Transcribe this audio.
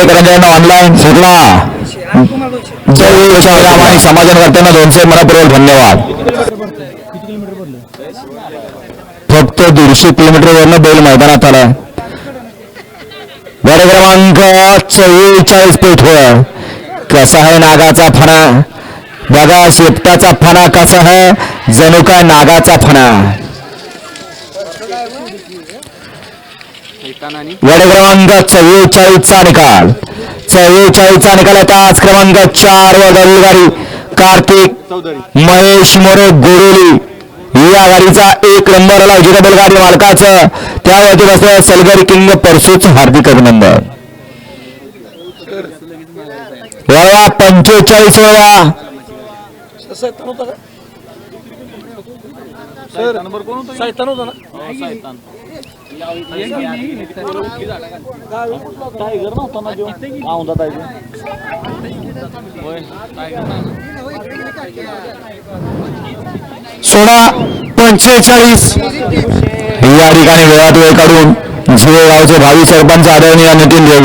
वाडेकरांकडनं online सुटला जय श्रीराम आणि समाजकर्त्यांना दोनशे मनपूर्वक धन्यवाद. फक्त दीडशे किलोमीटर वरनं बैल मैदानात आलाय. गाडी क्रमांक चव्वेचाळीस पीठ कसा आहे नागाचा फणा? बघा शेपटाचा फणा कसा आहे? जणू काय नागाचा फणा? गाडी क्रमांक चव्वेचाळीसचा निकाल चव्वेचाळीसचा निकाल आहे तास क्रमांक चार वर गाडी गाडी कार्तिक महेश मोरे गोरेली या गाडीचा एक नंबर आला उजिरा बैलगाडी मालकाचं त्यावरती बसलं सलगरी किंग परसूच हार्दिक अभिनंदन वळवा पंचेचाळीस वळवा सोळा पंचेचाळीस. या ठिकाणी वेळात वेळ काढून झिरो गावचे भावी सरपंच आदरणीय नितीन देवी